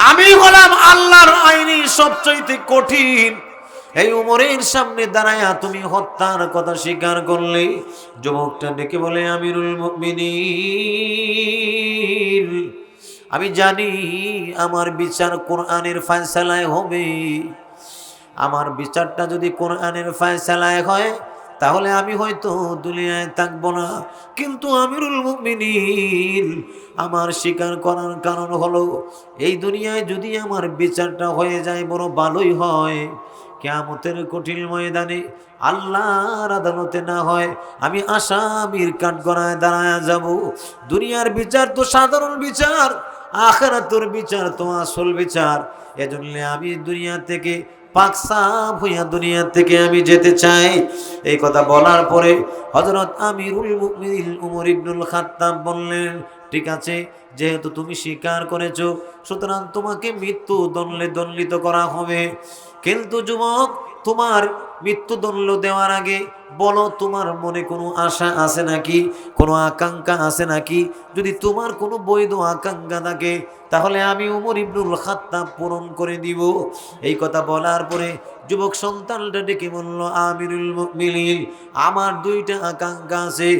আমি হলাম আল্লাহর আইনি সবচাইতে কঠিন। এই উমরের সামনে দাঁড়ায়া তুমি হত্যার কথা স্বীকার করলে, যুবকটা ডেকে বলে, আমিরুল মুমিনিন, আমি জানি আমার বিচার কোরআনের ফয়সালায় হবে। আমার বিচারটা যদি কোরআনের ফয়সালায় হয় তাহলে আমি হয়তো দুনিয়ায় থাকব না। কিন্তু আমিরুল মুমিনিন আমার স্বীকার করার কারণ হলো, এই দুনিয়ায় যদি আমার বিচারটা হয়ে যায়, বড় ভালোই হয়। কেয়ামতের কঠিন ময়দানে আল্লাহর আদালতে না হয় আমি আসামির কাঠগড়ায় দাঁড়ায় যাব। দুনিয়ার বিচার তো সাধারণ বিচার, আখারাতর বিচার তো আসল বিচার। এজন্য আমি দুনিয়া থেকে পাকসাপ হইয়া দুনিয়া থেকে আমি যেতে চাই। এই কথা বলার পরে হজরত আমিরুল মুমিনিন উমর ইবনুল খাত্তাব বললেন, ঠিক আছে, যেহেতু তুমি স্বীকার করেছ, সুতরাং তোমাকে মৃত্যু দণ্ডে দণ্ডিত করা হবে। কিন্তু যুবক তোমার মৃত্যুদণ্ড দেওয়ার আগে, বলো তোমার মনে কোনো আশা আছে নাকি? কোনো আকাঙ্ক্ষা আছে নাকি? যদি তোমার কোনো বৈধ আকাঙ্ক্ষা থাকে, তাহলে আমি উমর ইবনুল খাত্তাব পূরণ করে দিব। এই কথা বলার পরে যুবক সন্তানটা ডেকে বলল, আমিরুল মুমিনিন, আমার দুইটা আকাঙ্ক্ষা আছে।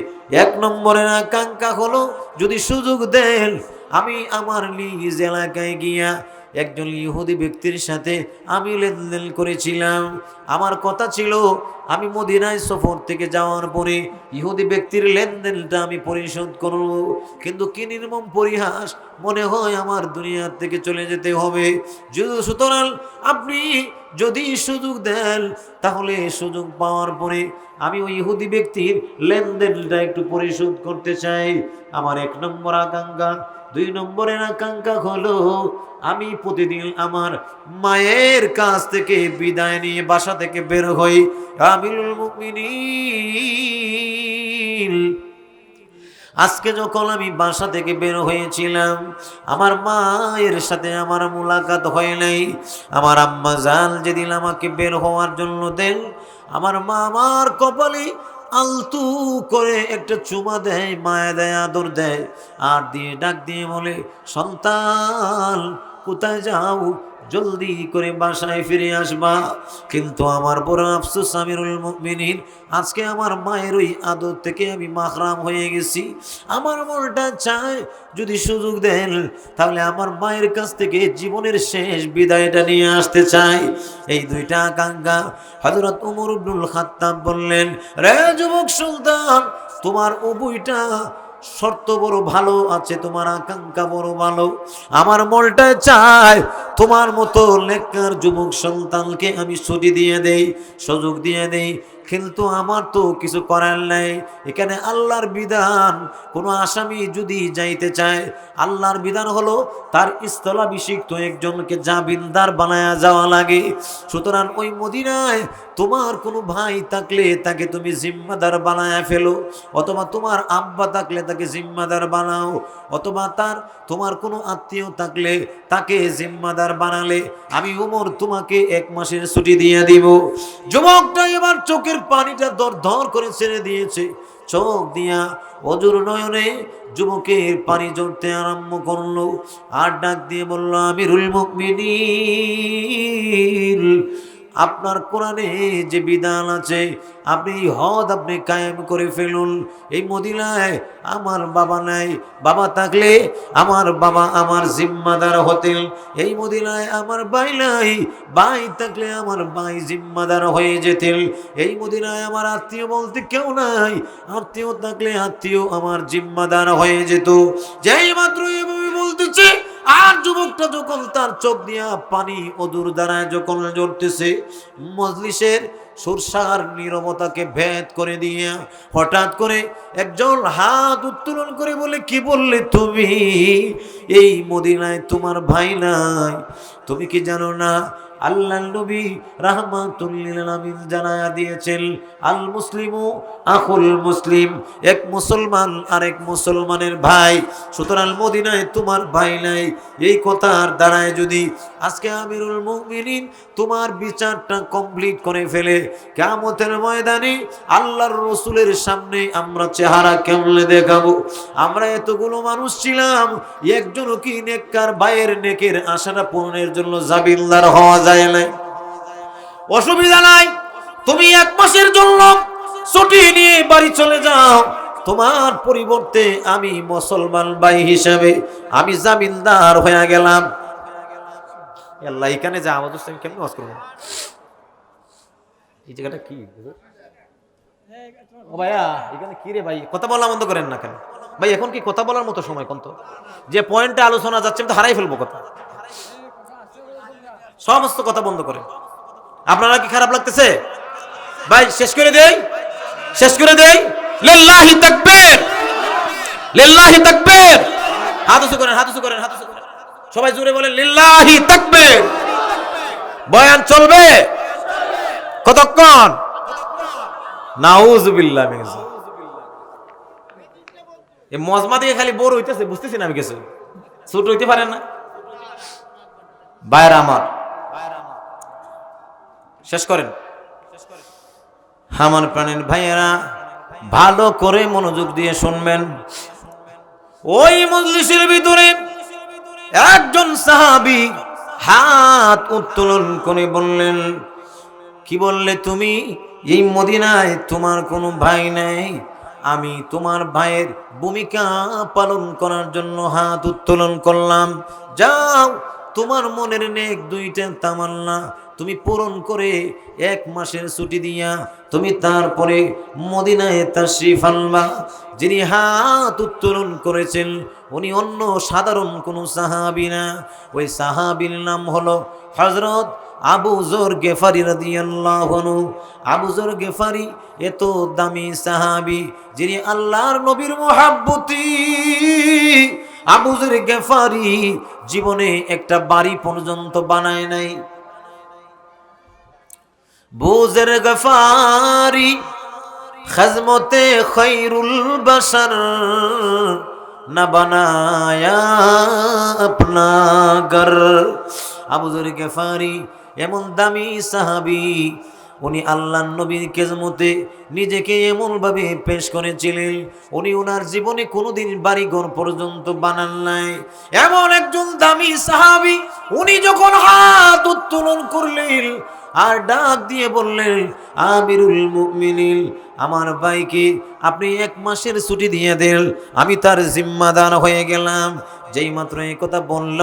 এক নম্বরের আকাঙ্ক্ষা হলো, যদি সুযোগ দেন, আমি আমার নিজ এলাকায় গিয়া একজন ইহুদি ব্যক্তির সাথে আমি লেনদেন করেছিলাম। আমার কথা ছিল, আমি মদিনায় সফর থেকে যাওয়ার পরে ইহুদি ব্যক্তির লেনদেনটা আমি পরিশোধ করব। কিন্তু কি নির্মম পরিহাস, মনে হয় আমার দুনিয়ার থেকে চলে যেতে হবে। যদি সুতরাং আপনি যদি সুযোগ দেন, তাহলে সুযোগ পাওয়ার পরে আমি ওই ইহুদি ব্যক্তির লেনদেনটা একটু পরিশোধ করতে চাই। আমার এক নম্বর আকাঙ্ক্ষা দুই নম্বরের আকাঙ্ক্ষা হলো, আমি প্রতিদিন আমার মায়ের কাছ থেকে বিদায় নিয়ে বাসা থেকে বের হই। আমিরুল মুমিনিন। আজকে যখন আমি বাসা থেকে বের হয়েছিলাম, আমার মায়ের সাথে আমার মোলাকাত হয় নাই। আমার আম্মা জাল যেদিন আমাকে বের হওয়ার জন্য দেন, আমার মা আমার কপালে আলতু করে একটা চুমা দেয়, মায়া দেয়, আদর দেয়, আর দিয়ে ডাক দিয়ে বলে, সন্তান, কোথায় যাও? জলদি করে বাসায় ফিরে আসবা। কিন্তু আমার বড় আফসোস, আমিরুল মুমিনিন, আজকে আমার মায়ের ওই আদর থেকে আমি মাখরাম হয়ে গেছি। আমার মনটা চায়, যদি সুযোগ দেন, তাহলে আমার মায়ের কাছ থেকে জীবনের শেষ বিদায়টা নিয়ে আসতে চাই। এই দুইটা আকাঙ্ক্ষা হজরত উমর ইবনুল খাত্তাব বললেন, রে যুবক সুলতান, তোমার উভয়টা শর্ত বড় ভালো আছে, তোমার আকাঙ্ক্ষা বড় ভালো। আমার মনটা চায় তোমার মতো লেখার যুবক সন্তানকে আমি ছুটি দিয়ে দেই, সুযোগ দিয়ে দেই। কিন্তু আমার তো কিছু করার নাই। এখানে আল্লাহর বিধান, কোনো আসামি যদি যাইতে চায় আল্লাহর বিধান হলো তার স্থলাভিষিক্ত একজনকে জামিনদার বানায়া যাওয়া লাগে। সুতরাং ওই মদিনায় তোমার কোনো ভাই থাকলে তাকে তুমি জিম্মাদার বানায়া ফেলো, অথবা তোমার আব্বা থাকলে তাকে জিম্মাদার বানাও, অথবা তার, তোমার কোনো আত্মীয় থাকলে তাকে জিম্মাদার বানালে। আমি উমর তোমাকে এক মাসের ছুটি দিয়ে দিব। যুবকটা এবার চোখের পানিটা দর ধর করে ছেড়ে দিয়েছে। চোখ দিয়া অজুর নয়নে যুবকের পানি জড়তে আরম্ভ করল আর ডাক দিয়ে বলল, আমিরুল মুমিনিন আপনার কোরআনে যে বিধান আছে, আপনি এই হদ আপনি কায়েম করে ফেলুন। এই মদিনায় আমার বাবা নাই, বাবা থাকলে আমার বাবা আমার জিম্মাদার হতেন। এই মদিনায় আমার বাই নাই, ভাই থাকলে আমার ভাই জিম্মাদার হয়ে যেতেন। এই মদিনায় আমার আত্মীয় বলতে কেউ নাই, আত্মীয় থাকলে আত্মীয় আমার জিম্মাদার হয়ে যেত। যেই মাত্র এভাবে বলতেছে আর যুবকটা যখন তার চোখ দিয়া পানি অদূর দ্বারায় যখন জড়তেছে মজলিসের সুরসার নিরবতাকে ভেদ করে দিয়ে হঠাৎ করে একজন হাত উত্তোলন করে বলে, কি বললে তুমি? এই মদিনায় তোমার ভাই নাই। তুমি কি জানো না আল্লাহ নবী রাহমাতুল্লিল আলামিন জানায়া দিয়েছেন, আল মুসলিমু আখুল মুসলিম, এক মুসলমান আরেক মুসলমানের ভাই। সুতরাং মদিনায় তোমার ভাই নাই। এই কথার দ্বারায় যদি আজকে আমিরুল মুমিনিন তোমার বিচারটা কমপ্লিট করে ফেলে, কিয়ামতের ময়দানে আল্লাহর রসুলের সামনে আমরা চেহারা কেমনে দেখাবো? আমরা এতগুলো মানুষ ছিলাম একজন কি নেককার, ভাইয়ের নেকের আশাটা পূরণের জন্য জাবিলদার হওয়া যায় না অসুবিধা নাই। তুমি এক মাসের জন্য ছুটি নিয়ে বাড়ি চলে যাও। তোমার পরিবর্তে আমি মুসলমান ভাই হিসাবে আমি জামিনদার হয়ে গেলাম। আল্লাহ, এখানে যা আমাদের আমি কেমন ওয়াজ করব? এই জায়গাটা কি? ও ভাইয়া, এখানে কি রে ভাই? কথা বলা বন্ধ করেন না কেন? ভাই, এখন কি কথা বলার মতো সময় কোন তো? যে পয়েন্টে আলোচনা যাচ্ছে, আমি তো হারাই ফেলব কথা। সমস্ত কথা বন্ধ করে আপনারা কি খারাপ লাগতেছে? ভাই, শেষ করে দেই? শেষ করে দেই? লিল্লাহি তাকবীর! লিল্লাহি তাকবীর! হাত উঁচু করেন, হাত উঁচু করেন, হাত উঁচু করেন। সবাই জোরে বলেন, লিল্লাহি তাকবীর! বয়ান চলবে? কতক্ষণ? নাউজুবিল্লাহ মিন যালিক। এই মজমা দিয়ে খালি বোর হইতেছে, বুঝতেছি না আমি কিছু ছোট হইতে পারে না? বাইরে আমার শেষ করেন। আমার প্রাণের ভাইয়েরা, ভালো করে মনোযোগ দিয়ে শুনবেন। ওই মজলিসের ভিতরে একজন সাহাবি হাত উত্তোলন করে বললেন, কি বললে তুমি? এই মদিনায় তোমার কোনো ভাই নাই। আমি তোমার ভাইয়ের ভূমিকা পালন করার জন্য হাত উত্তোলন করলাম। যাও, তোমার মনের নেক দুইটা তামান্না তুমি পূরণ করে এক মাসের ছুটি দিয়া তুমি তারপরে মদিনায় তাশরিফ আনবা। যিনি হাত উত্তোলন করেছেন, উনি অন্য সাধারণ কোনো সাহাবি না। ওই সাহাবির নাম হলো হজরত আবু জোর গেফারি রাদিয়াল্লাহু আনহু। আবু জোর গেফারি এত দামি সাহাবি যিনি আল্লাহর নবীর মুহাব্বতি। আবু জোর গেফারি জীবনে একটা বাড়ি পর্যন্ত বানায় নাই। বুজের গফারি, খজমতে খৈরুল বসর না বানায়া আপনা আবুজুর গেফারি, এমন দামি সাহাবি, উনি আল্লাহ নবীর কেজমতে নিজেকে এমনভাবে পেশ করেছিলেন, উনি ওনার জীবনে কোনোদিন বাড়িঘর পর্যন্ত বানান নাই। এমন একজন দামি সাহাবি, উনি যখন হাত উত্তোলন করলেন আর ডাক দিয়ে বললেন, আমিরুল মুমিনিল আমার ভাইকে আপনি এক মাসের ছুটি দিয়ে দেন, আমি তার জিম্মাদার হয়ে গেলাম। যেই মাত্র এই কথা বলল,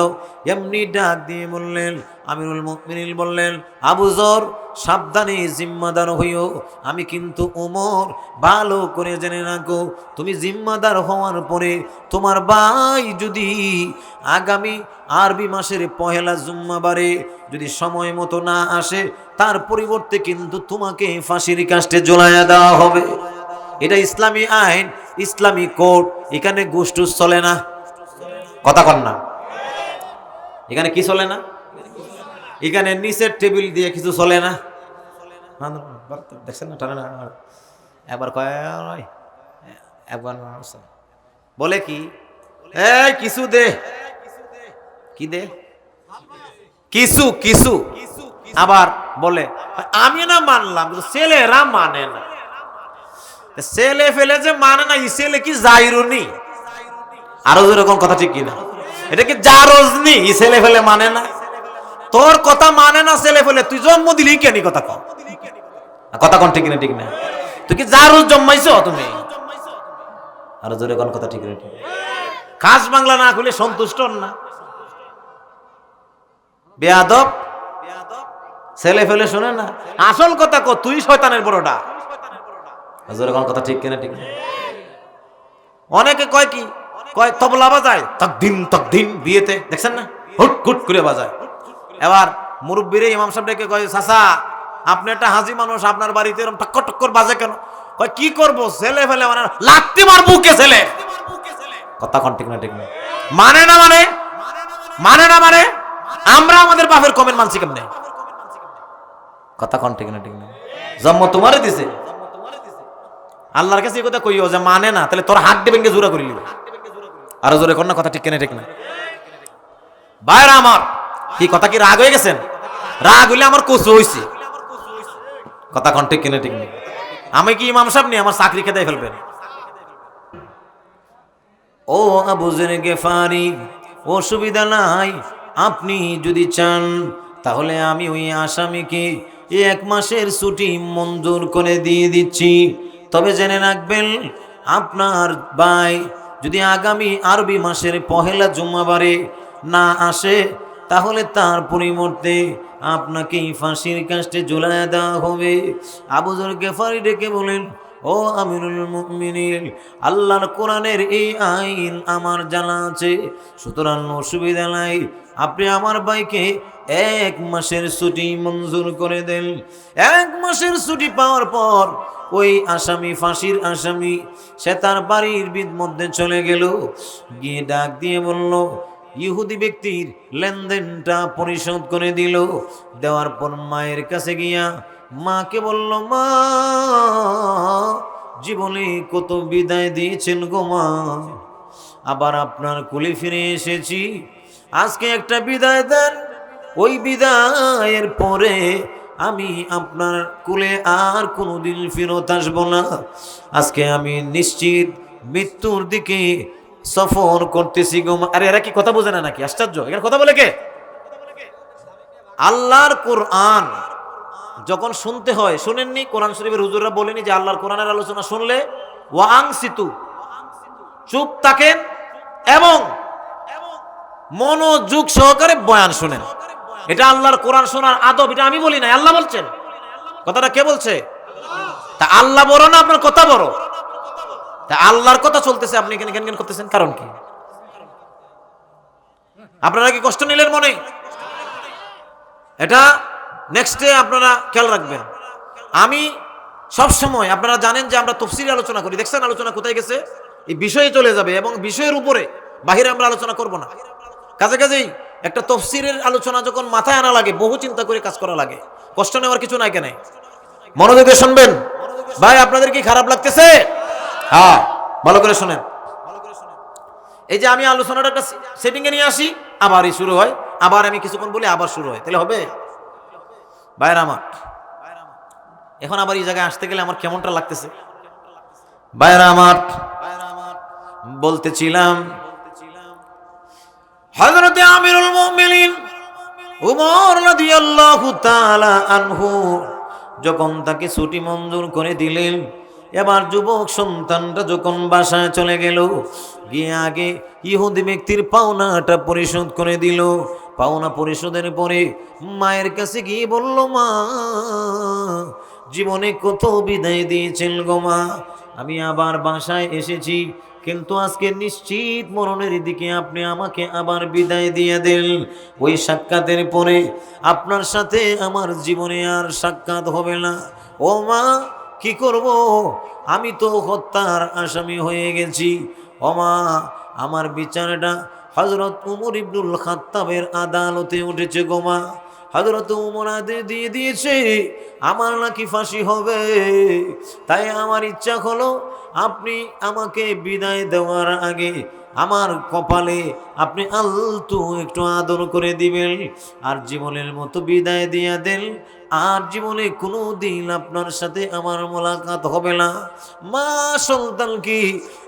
এমনি ডাক দিয়ে বললেন, আমিরুল মুমিনিল বললেন, আবু জর সাবধানে জিম্মাদার হইও। আমি কিন্তু ওমর, ভালো করে জেনে রাখো, তুমি জিম্মাদার হওয়ার পরে তোমার ভাই যদি আগামী আরবি মাসের পহেলা জুম্মাবারে যদি সময় মতো না আসে, তার পরিবর্তে কিন্তু তোমাকে ফাঁসির কাস্টে জ্বলাইয়া দেওয়া হবে। এটা ইসলামী আইন, ইসলামী কোর্ট এখানে গোষ্ঠুস চলে না। কথা কন না। এখানে কি চলে না? এখানে নিচের টেবিল দিয়ে কিছু চলে না। দেখছেন না, টানে না একবার কয় একবার বলে কি? এই, কিছু দে। কি দে? কিছু কিছু। আবার বলে, আমি না মানলাম ছেলেরা মানে না। ছেলে ফেলে যে মানে না ছেলে কি যাইরুনি আরও যেরকম কথা ঠিক কিনা? এটা কি জারজনি? ছেলে ফেলে মানে না? তোর কথা মানে না ছেলে ফেলে, তুই জন্ম দিলি কেন কথা কম কথা কোন ঠিক না ঠিক না? তুই কি জারজ জন্মাইছো তুমি? জোরে কোন কথা ঠিক না, ঠিক খাস বাংলা না খুলে সন্তুষ্ট না। বেয়াদব, ছেলে ফেলে না। আসল কথা কো তুই শয়তানের বড়টা কোন কথা ঠিক কিনা, ঠিক অনেকে কয় কি, কয় তবলা বাজায় তকদিন তকদিন বিয়েতে, দেখছেন না? হুট হুট করে বাজায়। এবার মুরব্বীরে ইমাম সাহেব ডেকে কয়, চাচা, আপনি একটা হাজি মানুষ, আপনার বাড়িতে এরকম টক্কর টক্কর বাজে কেন? কয়, কি করব, ছেলে ফেলে মানে লাগতে মার বুকে ছেলে? কথা কন ঠিক না ঠিক না। মানে না মানে? মানে না মানে? আমরা আমাদের বাপের কমেন্ট মানছি কেমনে? কথা কন ঠিক না ঠিক না। জন্ম তোমারে দিছে। আল্লাহর কাছে কথা কইও যে মানে না, তাহলে তোর হাত দেবেন জোরা করি লিবে আরও জোরে কর না, কথা ঠিক কেনে, ঠিক না। বাইরে আমার কি কথা কি রাগ হয়ে গেছেন রাগ হইলে আমার কচু হইছে। কথা কন ঠিক কেনে ঠিক নেই। আমি কি ইমাম সাহেব নি? আমার চাকরি খেতে ফেলবেন। ও আবু জেনে গেফারি, অসুবিধা নাই, আপনি যদি চান, তাহলে আমি ওই আসামিকে এক মাসের ছুটি মঞ্জুর করে দিয়ে দিচ্ছি। তবে জেনে রাখবেন, আপনার ভাই যদি আগামী আরবি মাসের পহেলা জুম্মাবারে না আসে তাহলে তার পরিবর্তে আপনাকে ফাঁসির কাস্টে ঝুলায় দেওয়া হবে। আবুজর গেফারি ডেকে বলেন, ও আমিরুল মুমিনিন, আল্লাহর কোরআনের এই আইন আমার জানা আছে। সুতরাং অসুবিধা নাই, আপনি আমার ভাইকে এক মাসের ছুটি মঞ্জুর করে দেন। এক মাসের ছুটি পাওয়ার পর ওই আসামি, ফাঁসির আসামি, সে তার বাড়ির বিদ মধ্যে চলে গেল। গিয়ে ডাক দিয়ে বলল ইহুদি ব্যক্তির লেনদেনটা পরিশোধ করে দিল। দেওয়ার পর মায়ের কাছে গিয়া মাকে বলল, মা, জীবনে কত বিদায় দিয়েছেন গো মা। আবার আপনার কুলে ফিরে এসেছি। আজকে একটা বিদায় দেন। ওই বিদায়ের পরে আমি আপনার কুলে আর কোনোদিন ফেরত আসব না। আজকে আমি নিশ্চিত মৃত্যুর দিকে সফর করতেছি গো। আরে এরা কি কথা বোঝে না নাকি? আশ্চর্য। এখানে কথা বলে কে? আল্লাহর কোরআন যখন শুনতে হয়, শুনেননি? কোরআন শরীফের হুজুররা বলেনি যে আল্লাহর কোরআনের আলোচনা শুনলে ওয়াং সিতু চুপ থাকেন এবং মনোযোগ সহকারে বয়ান শুনেন। এটা আল্লাহর কোরআন শোনার আদব, এটা আমি বলি না আল্লাহ বলছেন। কথাটা কে বলছে? তা আল্লাহ বড় না আপনার কথা বড়? তা আল্লাহর কথা চলতেছে, আপনি এখানে জ্ঞান করতেছেন, কারণ কি? আপনারা কি কষ্ট নিলেন মনে? এটা নেক্সটে আপনারা খেয়াল রাখবেন। আমি সব সময় আপনারা জানেন যে আমরা তফসিলি আলোচনা করি, দেখছেন আলোচনা কোথায় গেছে? এই বিষয়ে চলে যাবে এবং বিষয়ের উপরে বাহিরে আমরা আলোচনা করব না। কাজে কাজেই একটা তফসিরের আলোচনা যখন মাথায় আনা লাগে, বহু চিন্তা করে কাজ করা লাগে। কষ্ট নেওয়ার কিছু নাই কেন। মনোযোগ শুনবেন? ভাই, আপনাদের কি খারাপ লাগতেছে? হ্যাঁ ভালো করে শোনেন। এই যে আমি আলোচনাটা একটা সেটিংয়ে নিয়ে আসি, আবারই শুরু হয়। আবার আমি কিছুক্ষণ বলি, আবার শুরু হয়। তাহলে হবে? বাইরে আমার। এখন আবার এই জায়গায় আসতে গেলে আমার কেমনটা লাগতেছে? বাইরে আমার। বলতেছিলাম, হযরতে আমিরুল মুমিনিন উমর রাদিয়াল্লাহু তাআলা আনহু যখন তাকে ছুটি মঞ্জুর করে দিলেন এবার যুবক সন্তানটা যখন বাসায় চলে গেল, গিয়ে আগে ইহুদি ব্যক্তির পাওনাটা পরিশোধ করে দিল। পাওনা পরিশোধের পরে মায়ের কাছে গিয়ে বলল, মা, জীবনে কত বিদায় দিয়েছেন গো মা। আমি আবার বাসায় এসেছি, কিন্তু আজকে নিশ্চিত মরণের দিকে আপনি আমাকে আবার বিদায় দিয়ে দেন ওই সাক্ষাতের পরে আপনার সাথে আমার জীবনে আর সাক্ষাৎ হবে না। ও মা কি করব? আমি তো হত্যার আসামি হয়ে গেছি। ও মা আমার বিচারটা হজরত উমর ইবনুল খাত্তাবের আদালতে উঠেছে গোমা হজরত উমর আদে দিয়ে দিয়েছে, আমার নাকি ফাঁসি হবে। তাই আমার ইচ্ছা হলো, আপনি আমাকে বিদায় দেওয়ার আগে আমার কপালে আপনি আলতু একটু আদর করে দিবেন। আর জীবনের মতো বিদায় দিয়া দেন আর জীবনে কোনো দিন আপনার সাথে আমার মোলাকাত হবে না। মা সন্তান কি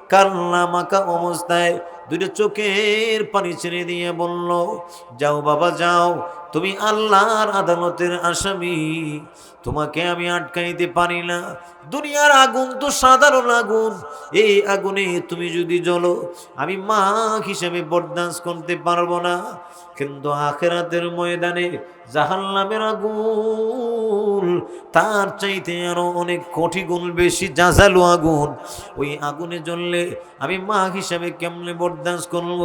কান্না মাকা অবস্থায় দুটো চোখের পানি ছেড়ে দিয়ে বলল, যাও বাবা, যাও, তুমি আল্লাহর আদালতের আসামি। তোমাকে আমি আটকাইতে পারি না। দুনিয়ার আগুন তো সাধারণ আগুন। এই আগুনে তুমি যদি জ্বলো, আমি মা হিসেবে বরদাস্ত করতে পারব না। কিন্তু আখেরাতের ময়দানে জাহান্নামের আগুন, তার চাইতে আরও অনেক কোটি গুণ বেশি জাজালু আগুন। ওই আগুনে জ্বললে আমি মা হিসেবে কেমনে বরদাস্ত করব?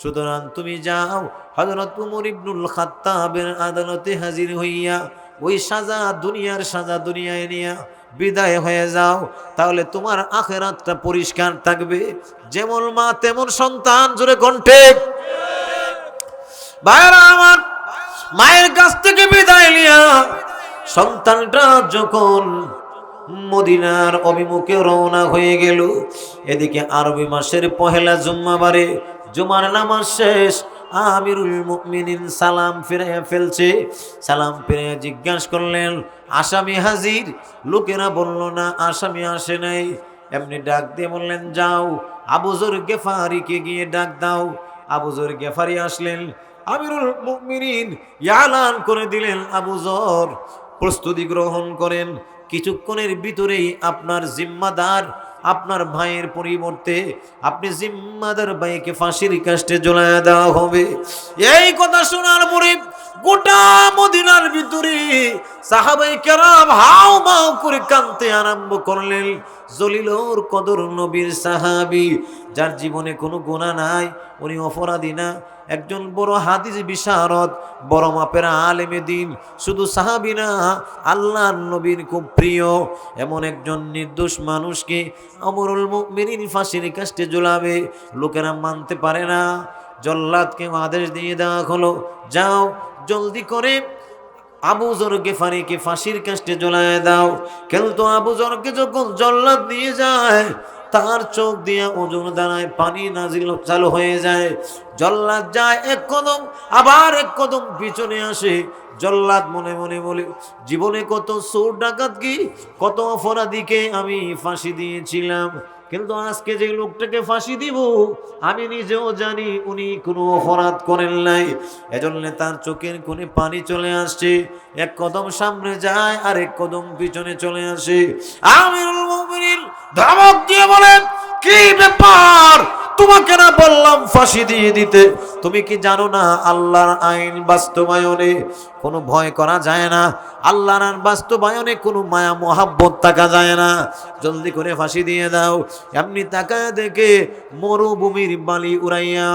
সুতরাং তুমি যাও হজরত উমর ইবনুল খাত্তাবের আদালতে হাজির হইয়া ওই সাজা দুনিয়ার সাজা দুনিয়ায় নিয়া বিদায় হয়ে যাও, তাহলে তোমার আখেরাতটা পরিষ্কার থাকবে। যেমন মা, তেমন সন্তান জুড়ে কণ্ঠে ভাইরা আমার, মায়ের কাছ থেকে বিদায় নিয়া সন্তানটা যখন মদিনার অভিমুখে রওনা হয়ে গেল, এদিকে আরবি মাসের পহেলা জুম্মাবারে জুমার নামাজ শেষ আমিরুল মুমিনিন সালাম ফিরে ফেলছে। সালাম ফিরে জিজ্ঞাসা করলেন, আসামি হাজির? লোকেরা বলল, না, আসামি আসে নাই। এমনি ডাক দিয়ে বললেন, যাও, আবুজর গেফারিকে গিয়ে ডাক দাও। আবুজর গেফারি আসলেন। আমিরুল মুমিনিন ইয়ালান করে দিলেন আবুজর। প্রস্তুতি গ্রহণ করেন। কিছুক্ষণের ভিতরেই আপনার জিম্মাদার আপনার ভাইয়ের পরিবর্তে আপনি জিম্মাদার ভাইকে ফাঁসির কাস্টে জ্বলায় দেওয়া হবে। এই কথা শোনার পরে গোটা মদিনার ভিতরে সাহাবাই কেরাম হাও মাও করে কানতে আরম্ভ করলেন। জলিলোর কদর নবীর সাহাবি, যার জীবনে কোনো গুণা নাই, উনি অপরাধী না। একজন বড় হাদিস বিশারদ, বড় মাপের আলেমে দিন। শুধু সাহাবিনা আল্লাহ নবীর খুব প্রিয়। এমন একজন নির্দোষ মানুষকে অমরুল মুমিনিন ফাঁসির কাস্টে ঝুলাবে? লোকেরা মানতে পারে না। জল্লাদকে আদেশ দিয়ে দেওয়া হলো, যাও, জলদি করে আবু জরকে ফারিকে ফাঁসির কাস্টে জ্বলায় দাও। কিন্তু আবু জরকে যখন জল্লাদ নিয়ে যায় তার চোখ দিয়ে ওজন দাঁড়ায় পানি নাজিল চালু হয়ে যায়। জল্লাদ যায় এক কদম, আবার এক কদম পিছনে আসে। জল্লাদ মনে মনে বলে, জীবনে কত চোর ডাকাত কি? কত অপরাধীকে আমি ফাঁসি দিয়েছিলাম। কিন্তু আজকে যে লোকটাকে ফাঁসি দিব, আমি নিজেও জানি উনি কোনো অপরাধ করেন নাই। এজন্য তার চোখের কোণে পানি চলে আসছে। এক কদম সামনে যায় আর এক কদম পিছনে চলে আসে। আমিরুল মুমিনিন ধমক দিয়ে বলেন, কি ব্যাপার? তোমাকে না বললাম ফাঁসি দিয়ে দিতে। তুমি কি জানো না আল্লাহর আইন বাস্তবায়নে কোনো ভয় করা যায় না? আল্লাহর আইন বাস্তবায়নে কোনো মায়া, মহাব্বত থাকা যায় না। জলদি করে ফাঁসি দিয়ে দাও। এমনি তাকায় দেখে মরুভূমির বালি উড়াইয়া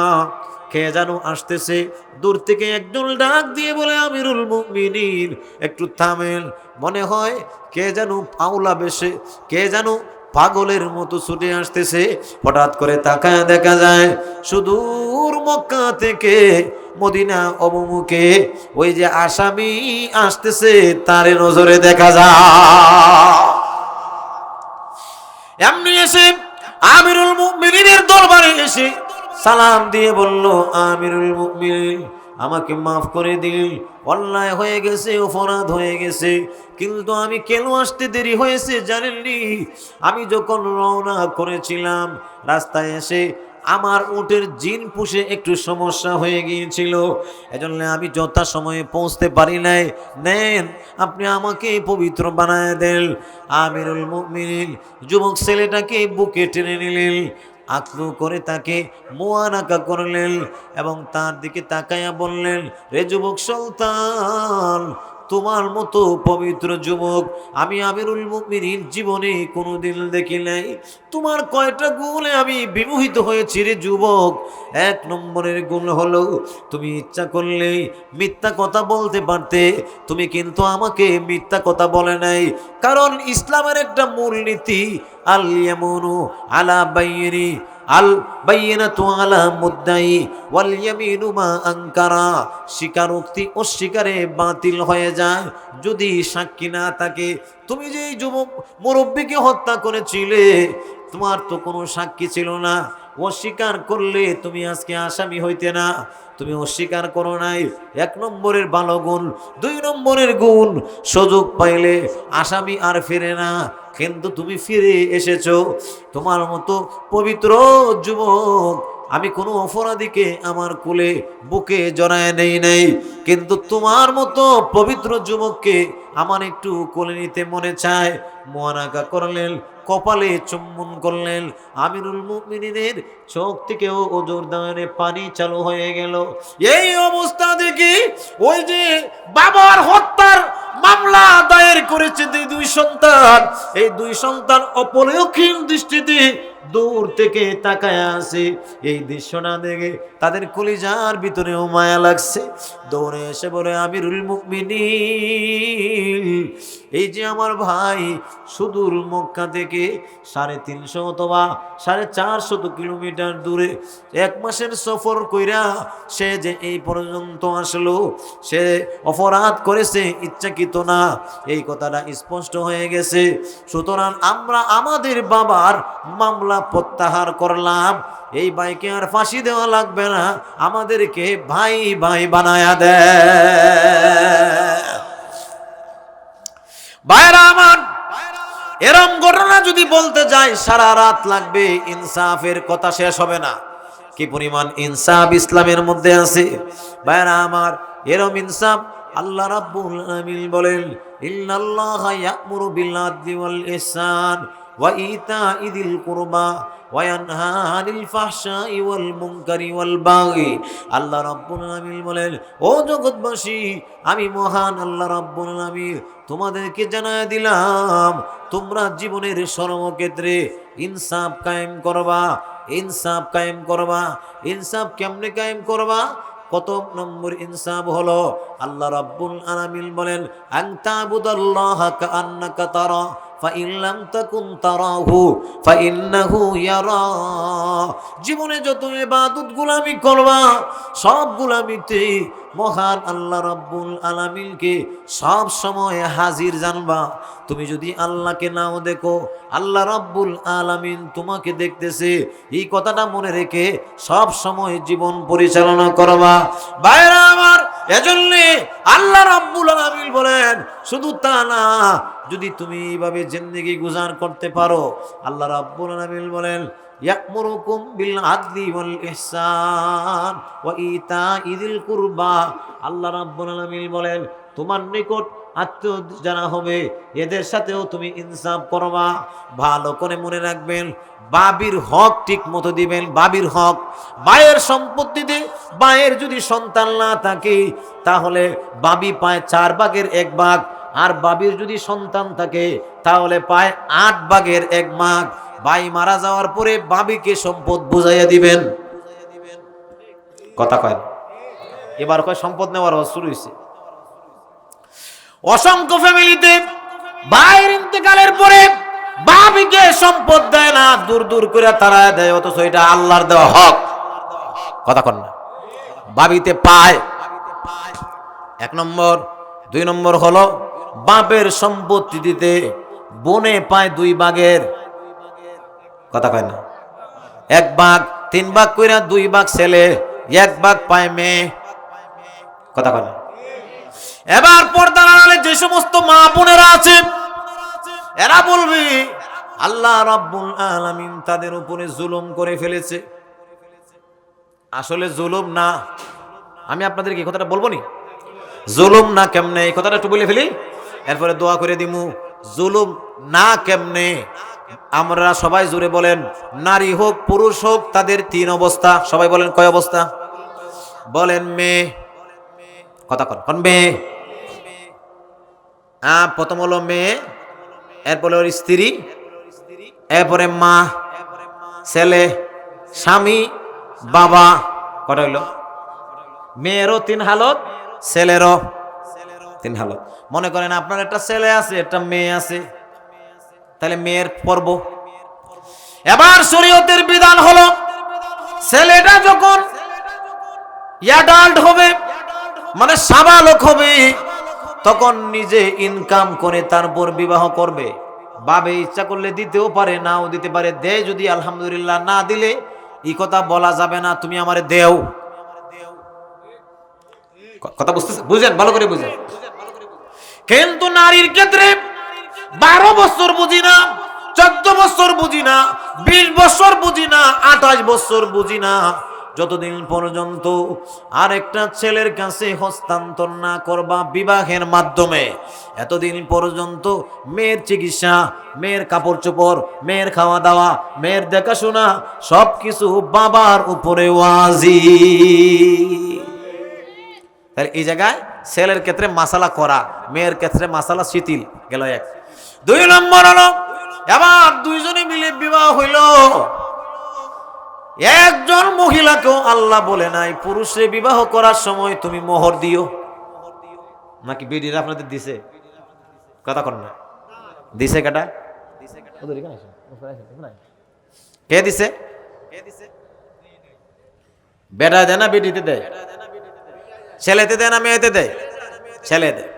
কে যেন আসতেছে। দূর থেকে একজন ডাক দিয়ে বলে, আমিরুল মুমিনিন, একটু থামেন। মনে হয় কে যেন পাওলা বেশে, কে যেন পাগলের মতো ছুটে আসতেছে, হঠাৎ করে তাকায় দেখা যায়, সুদূর মক্কা থেকে মদিনা অবমুখে ওই যে আসামি আসতেছে, তারে নজরে দেখা যায়। এমনি এসে আমিরুল মুমিনিনের দরবারে এসে সালাম দিয়ে বলল, আমিরুল মুমিনিন আমাকে মাফ করে দিন। অন্যায় হয়ে গেছে, অপরাধ হয়ে গেছে। কিন্তু আমি কেন আসতে দেরি হয়েছে জানেননি? আমি যখন রওনা করেছিলাম, রাস্তায় এসে আমার উটের জিন পুষে একটু সমস্যা হয়ে গিয়েছিল। এজন্য আমি যথা সময়ে পৌঁছতে পারি নাই। নেন, আপনি আমাকে পবিত্র বানায় দেন। আমিরুল মুমিনিন, যুবক ছেলেটাকে বুকে টেনে নিলেন। আঁকড়ু করে তাকে মোয়ানাকা করলেন এবং তার দিকে তাকাইয়া বললেন রে যুবক সুলতান তোমার মতো পবিত্র যুবক আমি আমিরুল মুমিনিন জীবনে কোনো দিন দেখি নাই। তোমার কয়টা গুণে আমি বিমোহিত হয়েছি রে যুবক? এক নম্বরের গুণ হলো তুমি ইচ্ছা করলে মিথ্যা কথা বলতে পারতে, তুমি কিন্তু আমাকে মিথ্যা কথা বলে নাই। কারণ ইসলামের একটা মূলনীতি আল ইয়ামুনু আলা বাইরি আল বাইনাতু আলা মুদ্দাই ওয়াল ইয়ামিনু মা আনকারা। স্বীকারোক্তি অস্বীকারে বাতিল হয়ে যায়। যদি সাক্ষী না থাকে, তুমি যে যুবক মুরব্বীকে হত্যা করেছিলে, তোমার তো কোনো সাক্ষী ছিল না। অস্বীকার করলে তুমি আজকে আসামি হইতে না। তুমি অস্বীকার করো নাই। এক নম্বরের ভালো গুণ, দুই নম্বরের গুণ, সুযোগ পাইলে আসামি আর ফিরে না। কিন্তু তুমি ফিরে এসেছ। তোমার মতো পবিত্র যুবক আমি কোনো অপরাধীকে আমার কোলে, বুকে জড়ায় নেই নেই। কিন্তু তোমার মতো পবিত্র যুবককে আমার একটু কোলে নিতে মনে চায়। মোয়ানাকা করলেন কপালে চুম্বন করলেন। আমিরুল মুমিনের চোখ থেকেও ওজোর দানে পানি চালু হয়ে গেল। এই অবস্থা দেখি ওই যে বাবার হত্যার মামলা দায়ের করেছে দুই সন্তান। এই দুই সন্তান অপলক্ষীন দৃষ্টিতে দূর থেকে তাকায় আছে। এই দৃশ্য না দেখে তাদের কলিজার ভিতরেও মায়া লাগছে। দৌড়ে এসে বলে, আমিরুল মুকমিনীন এই যে আমার ভাই সুদূর মক্কা থেকে সাড়ে তিনশো অথবা সাড়ে চারশত কিলোমিটার দূরে এক মাসের সফর কইরা সে যে এই পর্যন্ত আসলো, সে অপরাধ করেছে, ইচ্ছাকৃত না। এই কথাটা স্পষ্ট হয়ে গেছে। সুতরাং আমরা আমাদের বাবার মামলা প্রত্যাহার করলাম, এই ভাইকে আর ফাঁসি দেওয়া লাগবে না, আমাদেরকে ভাই ভাই বানায়া দেয় ভাইরা আমার, এরম ঘটনা যদি বলতে যাই, সারা রাত লাগবে, ইনসাফের কথা শেষ হবে না। কি পরিমাণ ইনসাফ ইসলামের মধ্যে আছে? ভাইরা আমার, এরম ইনসাফ আল্লাহ রাব্বুল আলামিন বলেন, ইন্নাল্লাহা ইয়া'মুরু বিল আদলি ওয়াল ইহসান। ওয়া ইয়ানহা আনিল ফাহশাই ওয়াল মুনকারি ওয়াল বাগি আল্লাহ রাব্বুল আলামিন বলেন, ও জগৎবাসী, আমি মহান আল্লাহ রাব্বুল আলামিন তোমাদেরকে জানায় দিলাম, তোমরা জীবনের সর্বক্ষেত্রে ইনসাফ কায়েম করবা, ইনসাফ কায়েম করবা, ইনসাফ কেমনে কায়েম করবা? কত নম্বর ইনসাফ হলো, আল্লাহ রাব্বুল আলামিন বলেন, আন তাবুদাল্লাহা কাআন্নাকা তারা জীবনে যত ইবাদত গুলামি করবা, সব গুলামিতে মহান আল্লাহ রব্বুল আলামিনকে সব সময় হাজির জানবা। তুমি যদি আল্লাহকে নাও দেখো, আল্লাহ রাব্বুল আলামিন তোমাকে দেখতেছে, এই কথাটা মনে রেখে সব সময় জীবন পরিচালনা করবা। বাইরা আমার, এজন্য আল্লাহ রব্বুল আলামিন বলেন, শুধু তা না যদি তুমি এইভাবে জিন্দেগি গুজার করতে পারো, আল্লাহ রাব্বুল আলামিন বলেন, ইয়াকমুরুকুম বিল আদলি ওয়াল ইহসান ওয়া ইতা'i যিল কুরবা। আল্লাহ রাব্বুল আলামিন বলেন, তোমার নিকট আত্মীয় যারা হবে, এদের সাথেও তুমি ইনসাফ করবা। ভালো করে মনে রাখবেন, বাবির হক ঠিক মতো দিবেন, বাবির হক। বায়ের সম্পত্তিতে বায়ের যদি সন্তান না থাকে, তাহলে বাবি পায় চার ভাগের এক ভাগ। আর বাবির যদি সন্তান থাকে, তাহলে পায় আট ভাগের এক মাঘ। ভাই মারা যাওয়ার পরে বাবিকে সম্পদ বুঝাইয়া দিবেন। কথা কয় এবার কয় সম্পদ নেওয়ার শুরু হয়েছে অসংখ্য ফ্যামিলিতে ভাইয়ের ইন্তেকালের পরে বাবিকে সম্পদ দেয় না, দূর দূর করে তারা দেয়, অথচ এটা আল্লাহর দেওয়া হক। কথা কন না? বাবিতে পায়। এক নম্বর। দুই নম্বর হলো বাপের সম্পত্তি দিতে বনে পায় দুই ভাগের কথা কয় না। এক ভাগ তিন ভাগ কইরা দুই ভাগ ছেলে, এক ভাগ পায় মেয়ে। কথা কয় না। এবার পর্দার আড়ালে যে সমস্ত মা বোনেরা আছে, এরা বলবে, আল্লাহ রাব্বুল আলামিন তাদের উপরে জুলুম করে ফেলেছে। আসলে জুলুম না, আমি আপনাদেরকে কথাটা বলব নি? জুলুম না কেমনে? এই কথাটা একটু বলে ফেলি। এরপরে দোয়া করে দিমু জুলুম না কেমনে? আমরা সবাই জুড়ে বলেন নারী হোক পুরুষ হোক তাদের তিন অবস্থা। সবাই বলেন কয় অবস্থা? বলেন মেয়ে কথা কন মেয়ে আহ, প্রথম হলো মেয়ে এরপরে ওর স্ত্রী এরপরে মা ছেলে স্বামী বাবা কটা হইল? মেয়েরও তিন হালত ছেলেরও। তিন হালত মনে করেন আপনার একটা ছেলে আছে, একটা মেয়ে আছে, তাহলে মেয়ের পর্ব। এবার শরীয়তের বিধান হলো, ছেলেটা যখন অ্যাডাল্ট হবে মানে সাবালক হবে, তখন নিজে ইনকাম করে তারপর বিবাহ করবে। বাবে ইচ্ছা করলে দিতেও পারে, নাও দিতে পারে। দে যদি আলহামদুলিল্লাহ না দিলে, এই কথা বলা যাবে না, তুমি আমারে দেও। কথা বুঝতেছে বুঝেন, ভালো করে বুঝেন। কিন্তু নারীর ক্ষেত্রে বারো বছর বুঝি না, চোদ্দ বছর বুঝি না, বিশ বছর বুঝি না, আঠাশ বছর বুঝি না। যতদিন পর্যন্ত আরেকটা ছেলের কাছে হস্তান্তর না করবা বিবাহের মাধ্যমে, এতদিন পর্যন্ত মেয়ের চিকিৎসা, মেয়ের কাপড় চোপড়, মেয়ের খাওয়া দাওয়া, মেয়ের দেখাশোনা সব কিছু বাবার উপরে ওয়াজি তাহলে এই জায়গায় ছেলের ক্ষেত্রে মাসালা করা, মেয়ের ক্ষেত্রে মাসালা শিথিল, গেল এক। দুই নম্বর হলো, এবার দুইজনে মিলে বিবাহ হইল। একজন মহিলাকেও আল্লাহ বলে নাই, পুরুষে বিবাহ করার সময় তুমি মোহর দিও। নাকি বিডির আপনাদের দিছে? কথা কর না। দিছে কাটা? কে দিছে? বেটা দেয় না বিডিতে দেয়? ছেলেতে দেয় না মেয়েতে দেয়? ছেলে দেয়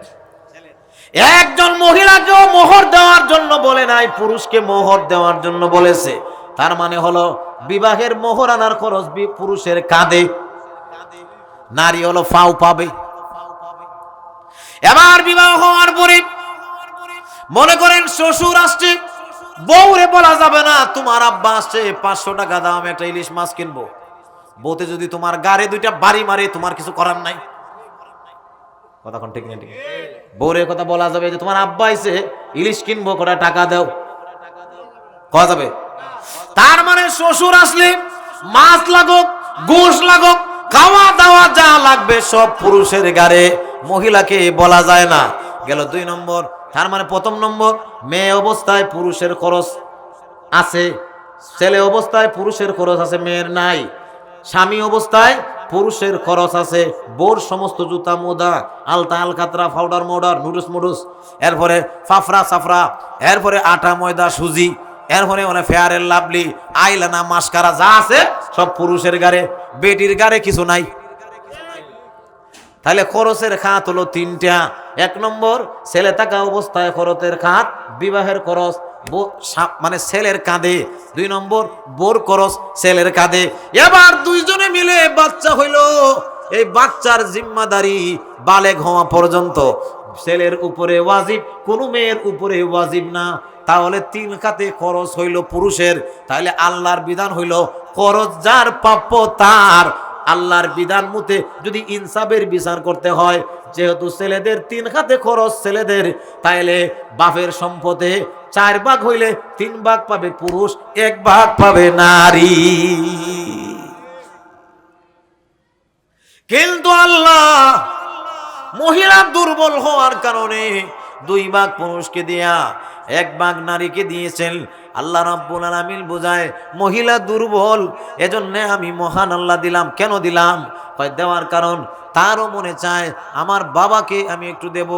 একজন মহিলাকেও মোহর দেওয়ার জন্য বলে নাই, পুরুষকে মোহর দেওয়ার জন্য বলেছে। তার মানে হলো, বিবাহের মোহর আনার খরচ পুরুষের কাঁধে। নারী হলো ফাও পাবে। এবার বিবাহ হওয়ার পরে মনে করেন শ্বশুর আসছে, বউরে বলা যাবে না, তোমার আব্বা আসছে, পাঁচশো টাকা দাম একটা ইলিশ মাছ কিনবো। বউতে যদি তোমার গাড়ি দুইটা বাড়ি মারে, তোমার কিছু করার নাই। কথা ঠিক না ঠিক? বউরে কথা বলা যাবে যে তোমার আব্বা আইছে, ইলিশ কিনবো, কটা টাকা দাও। কয়া যাবে? তার মানে শ্বশুর আসলে মাছ লাগুক, গোশ লাগুক, খাওয়া দাওয়া যা লাগবে সব পুরুষের গারে মহিলাকে বলা যায় না। গেল দুই নম্বর, তার মানে প্রথম নম্বর, মেয়ে অবস্থায় পুরুষের খরচ আছে, ছেলে অবস্থায় পুরুষের খরচ আছে, মেয়ের নাই। স্বামী অবস্থায় পুরুষের খরচ আছে, বোর সমস্ত জুতা মোদা, আলতা আলকাতরা, পাউডার মোডার নুডলস মুডুস এরপরে ফাফরা সাফরা, এরপরে আটা ময়দা, সুজি, এরপরে মানে ফেয়ারের লাভলি, আইলানা, মাস্কারা, যা আছে সব পুরুষের গাড়ে বেটির গাড়ে কিছু নাই। তাহলে খরচের খাত হলো তিনটা। এক নম্বর, ছেলে থাকা অবস্থায় খরচের খাত, বিবাহের খরচ। মানে ছেলের কাঁধে। দুই নম্বর, বোর খরচ ছেলের কাঁধে। এবার দুইজনে মিলে বাচ্চা হইল। এই বাচ্চার জিম্মাদারি বালেগ হওয়া পর্যন্ত। ছেলের উপরে ওয়াজিব, কোনো মেয়ের উপরে ওয়াজিব না। তাহলে তিন খাতে খরচ হইল পুরুষের। তাহলে আল্লাহর বিধান হইল, খরচ যার প্রাপ্য তার। আল্লাহর বিধান মতে যদি ইনসাফের বিচার করতে হয়, যেহেতু ছেলেদের তিন খাতে খরচ ছেলেদের, তাইলে বাপের সম্পদে চার ভাগ হইলে তিন ভাগ পাবে পুরুষ, এক ভাগ পাবে নারী। কিন্তু আল্লাহ মহিলা দুর্বল হওয়ার কারণে দুই ভাগ পুরুষকে দিয়া এক ভাগ নারীকে দিয়েছেন। আল্লাহ রাব্বুল আলামিন বোঝায়, মহিলা দুর্বল, এজন্য আমি মহান আল্লাহ দিলাম। কেন দিলাম? দেওয়ার কারণ, তারও মনে চায়, আমার বাবাকে আমি একটু দেব,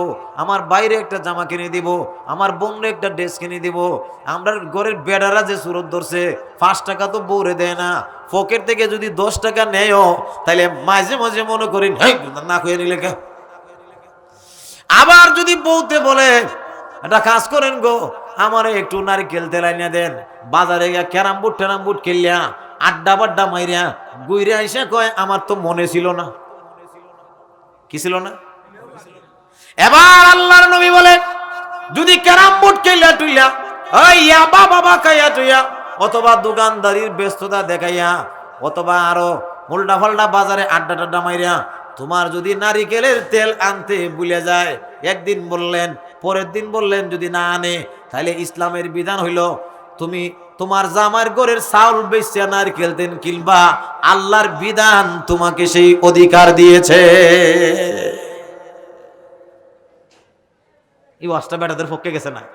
আমার বাইরে একটা জামা কিনে দিব, আমার বোনরে একটা ড্রেস কিনে দিব। আমরা ঘরের বেড়ারা যে সুরত ধরছে, পাঁচ টাকা তো বৌরে দেয় না। পকেট থেকে যদি দশ টাকা নেয়ও তাহলে মাঝে মাঝে মনে করি না কয়ে নিলে আবার যদি বউতে বলে, একটা কাজ করেন গো আমারে একটু নারিকেল তেল আইনা দেন। বাজারে গিয়া ক্যারাম বুট ট্যারাম বুট খেললিয়া আড্ডা বাড্ডা মাইরিয়া গুইরে আইসা কয়, আমার তো মনে ছিল না। কি ছিল না? এবার আল্লাহর নবী বলে, যদি ক্যারাম বোর্ড খেলিয়া টুইলা ওই ইয়াবা বাবা খাইয়া টুইয়া, অথবা দোকানদারির ব্যস্ততা দেখাইয়া, অথবা আরও উল্টা ফাল্টা বাজারে আড্ডা টাড্ডা মাইরিয়া তোমার যদি নারিকেলের তেল আনতে ভুলে যায়, একদিন বললেন পরের দিন বললেন, যদি না আনে, তাহলে ইসলামের বিধান হইল, তুমি তোমার জামার গোরের চাউল বেচে নারকেল দিন কিনবা। আল্লাহর বিধান তোমাকে সেই অধিকার দিয়েছে। এই ওয়াজটা বেটাদের পক্ষে গেছে না।